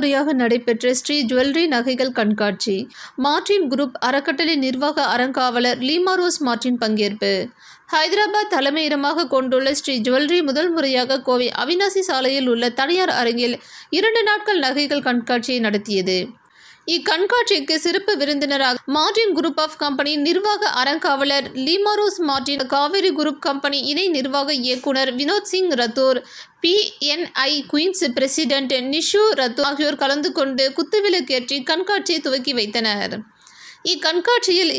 முறையாக நடைபெற்ற ஸ்ரீ ஜுவல்லரி நகைகள் கண்காட்சி. மார்டின் குரூப் அறக்கட்டளை நிர்வாக அறங்காவலர் லீமாரோஸ் மார்டின் பங்கேற்பு. ஹைதராபாத் தலைமையிடமாக கொண்டுள்ள ஸ்ரீ ஜுவல்லரி முதல் முறையாக கோவை அவினாசி சாலையில் உள்ள தனியார் அரங்கில் இரண்டு நாட்கள் நகைகள் கண்காட்சியை நடத்தியது. இக்கண்காட்சிக்கு சிறப்பு விருந்தினராக மார்டின் குரூப் ஆஃப் கம்பெனி நிர்வாக அறங்காவலர் Leema Rose Martin Kaveri group company இணை நிர்வாக இயக்குனர் Vinod Singh Rathore BNI queens president Nishu Rathore ஆகியோர் கலந்து கொண்டு குத்துவிளக்கேற்றி கண்காட்சியை துவக்கி வைத்தனர். இக்கண்காட்சியில்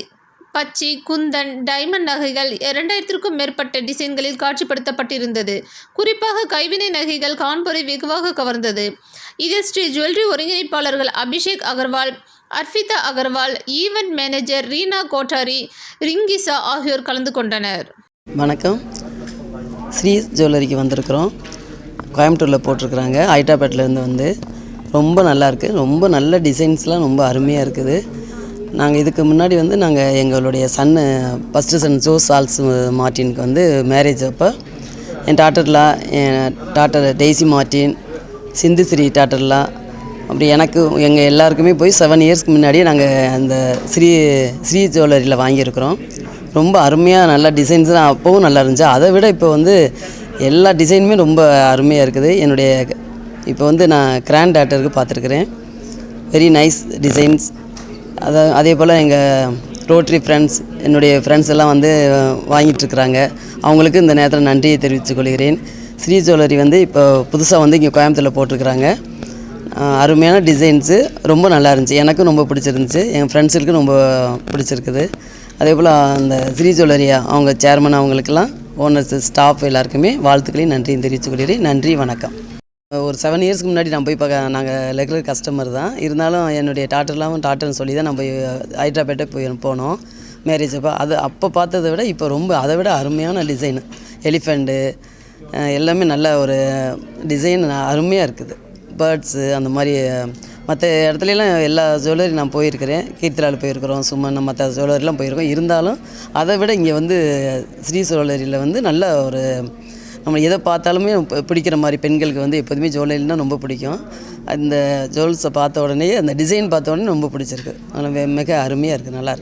பச்சி குந்தன் டைமண்ட் நகைகள் இரண்டாயிரத்திற்கும் மேற்பட்ட டிசைன்களில் காட்சிப்படுத்தப்பட்டிருந்தது. குறிப்பாக கைவினை நகைகள் கான்பூரை வெகுவாக கவர்ந்தது. இதில் ஸ்ரீ ஜுவல்லரி ஒருங்கிணைப்பாளர்கள் அபிஷேக் அகர்வால் அர்பிதா அகர்வால் ஈவெண்ட் மேனேஜர் ரீனா கோட்டாரி ரிங்கிசா ஆகியோர் கலந்து கொண்டனர். வணக்கம். ஸ்ரீ ஜுவல்லரிக்கு வந்திருக்கிறோம். கோயம்புத்தூரில் போட்டிருக்கிறாங்க. ஹைட்ராபேட்லேருந்து வந்து ரொம்ப நல்லா இருக்குது ரொம்ப நல்ல டிசைன்ஸ்லாம் ரொம்ப அருமையாக இருக்குது. நாங்கள் இதுக்கு முன்னாடி வந்து நாங்கள் எங்களுடைய son first son Jo Charles மார்ட்டினுக்கு வந்து மேரேஜ் அப்போ என் டாட்டர்லா என் டாட்டர் டெய்ஸி மார்ட்டின் சிந்துஸ்ரீ டாட்டர்லா அப்படி எனக்கு எங்கள் எல்லாருக்குமே போய் செவன் இயர்ஸ்க்கு முன்னாடியே நாங்கள் அந்த ஸ்ரீ ஸ்ரீ ஜுவல்லரியில் வாங்கியிருக்கிறோம். ரொம்ப அருமையாக நல்ல டிசைன்ஸ் தான் அப்போவும் நல்லா இருந்துச்சு. அதை விட இப்போ வந்து எல்லா டிசைனுமே ரொம்ப அருமையாக இருக்குது. என்னுடைய இப்போ வந்து நான் கிராண்ட் டாட்டருக்கு பார்த்துருக்குறேன். வெரி நைஸ் டிசைன்ஸ் அதை அதே போல் எங்கள் ரோட்ரி ஃப்ரெண்ட்ஸ் என்னுடைய ஃப்ரெண்ட்ஸ் எல்லாம் வந்து வாங்கிட்டுருக்குறாங்க. அவங்களுக்கு இந்த நேரத்தில் நன்றியை தெரிவித்துக் கொள்கிறேன். ஸ்ரீ ஜுவல்லரி வந்து இப்போ புதுசாக வந்து இங்கே கோயம்புத்தூரில் போட்டிருக்கிறாங்க. அருமையான டிசைன்ஸு ரொம்ப நல்லா இருந்துச்சு. எனக்கும் ரொம்ப பிடிச்சிருந்துச்சு. என் ஃப்ரெண்ட்ஸுக்கும் ரொம்ப பிடிச்சிருக்குது. அதே போல் அந்த ஸ்ரீ ஜுவல்லரியா அவங்க சேர்மன் அவங்களுக்கெல்லாம் ஓனர்ஸ் ஸ்டாஃப் எல்லாருக்குமே வாழ்த்துக்களையும் நன்றியும் தெரிவித்துக் கொள்கிறேன். நன்றி வணக்கம். ஒரு செவன் இயர்ஸ்க்கு முன்னாடி நான் போய் பார்க்க நாங்கள் ரெகுலர் கஸ்டமர் தான். இருந்தாலும் என்னுடைய டாட்டர்லாம் டாட்டர்னு சொல்லி தான் நான் போய் ஹைட்ராபேட்டை போய் போனோம். மேரேஜ் அப்போ அது அப்போ பார்த்ததை விட இப்போ ரொம்ப அதை விட அருமையான டிசைனு எலிஃபெண்ட்டு எல்லாமே நல்ல ஒரு டிசைன் அருமையாக இருக்குது. பேர்ட்ஸு அந்த மாதிரி மற்ற இடத்துலலாம் எல்லா ஜுவல்லரி நான் போயிருக்கிறேன். கீர்த்திலால் போயிருக்கிறோம் சுமன் மற்ற ஜுவல்லரிலாம் போயிருக்கோம். இருந்தாலும் அதை விட இங்கே வந்து ஸ்ரீ ஜுவல்லரியில் வந்து நல்ல ஒரு நம்ம எதை பார்த்தாலுமே பிடிக்கிற மாதிரி பெண்களுக்கு வந்து எப்போதுமே ஜுவல்லரினா ரொம்ப பிடிக்கும். அந்த ஜுவல்ஸை பார்த்த உடனே அந்த டிசைன் பார்த்த உடனே ரொம்ப பிடிச்சிருக்கு. அதனால் மிக அருமையாக இருக்குது நல்லாயிருக்கு